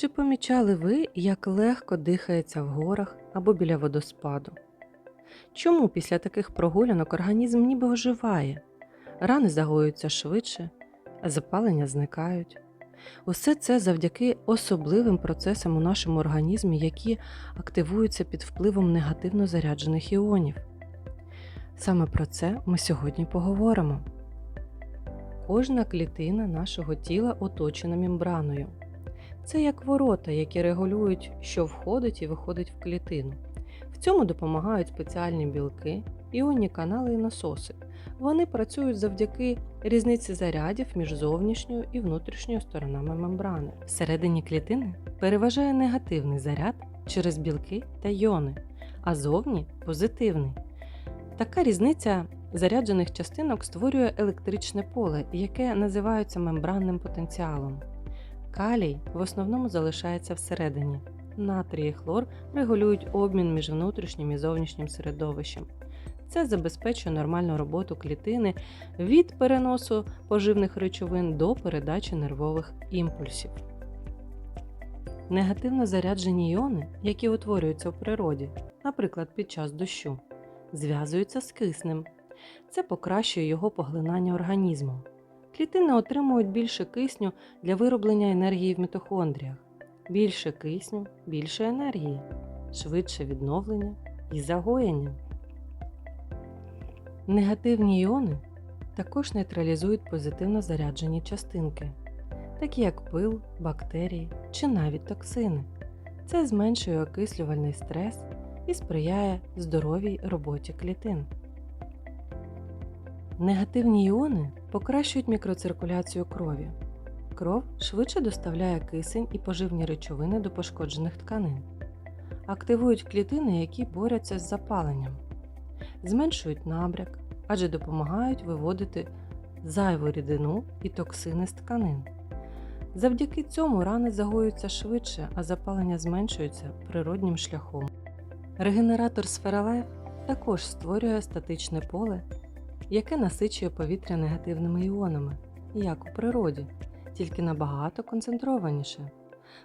Чи помічали ви, як легко дихається в горах або біля водоспаду? Чому після таких прогулянок організм ніби оживає? Рани загоюються швидше, а запалення зникають. Усе це завдяки особливим процесам у нашому організмі, які активуються під впливом негативно заряджених іонів. Саме про це ми сьогодні поговоримо. Кожна клітина нашого тіла оточена мембраною. Це як ворота, які регулюють, що входить і виходить в клітину. В цьому допомагають спеціальні білки, іонні канали і насоси. Вони працюють завдяки різниці зарядів між зовнішньою і внутрішньою сторонами мембрани. Всередині клітини переважає негативний заряд через білки та йони, а зовні позитивний. Така різниця заряджених частинок створює електричне поле, яке називається мембранним потенціалом. Калій в основному залишається всередині. Натрій і хлор регулюють обмін між внутрішнім і зовнішнім середовищем. Це забезпечує нормальну роботу клітини від переносу поживних речовин до передачі нервових імпульсів. Негативно заряджені іони, які утворюються в природі, наприклад, під час дощу, зв'язуються з киснем. Це покращує його поглинання організмом. Клітини отримують більше кисню для вироблення енергії в мітохондріях. Більше кисню, більше енергії, швидше відновлення і загоєння. Негативні іони також нейтралізують позитивно заряджені частинки, такі як пил, бактерії чи навіть токсини. Це зменшує окислювальний стрес і сприяє здоровій роботі клітин. Негативні іони покращують мікроциркуляцію крові. Кров швидше доставляє кисень і поживні речовини до пошкоджених тканин, активують клітини, які борються з запаленням, зменшують набряк, адже допомагають виводити зайву рідину і токсини з тканин. Завдяки цьому рани загоюються швидше, а запалення зменшується природнім шляхом. Регенератор Сфералайф також створює статичне поле, яке насичує повітря негативними іонами, як у природі, тільки набагато концентрованіше.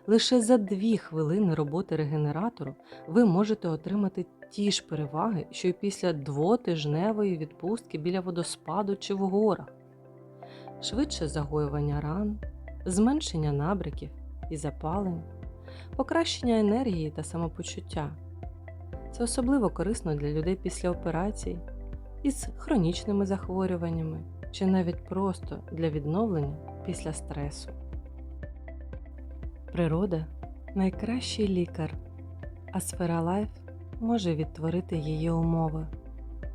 Лише за дві хвилини роботи регенератору ви можете отримати ті ж переваги, що й після двотижневої відпустки біля водоспаду чи в горах, швидше загоювання ран, зменшення набряків і запалень, покращення енергії та самопочуття. Це особливо корисно для людей після операцій із хронічними захворюваннями чи навіть просто для відновлення після стресу. Природа найкращий лікар, а сфера лайф може відтворити її умови.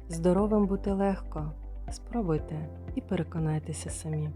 Здоровим бути легко. Спробуйте і переконайтеся самі.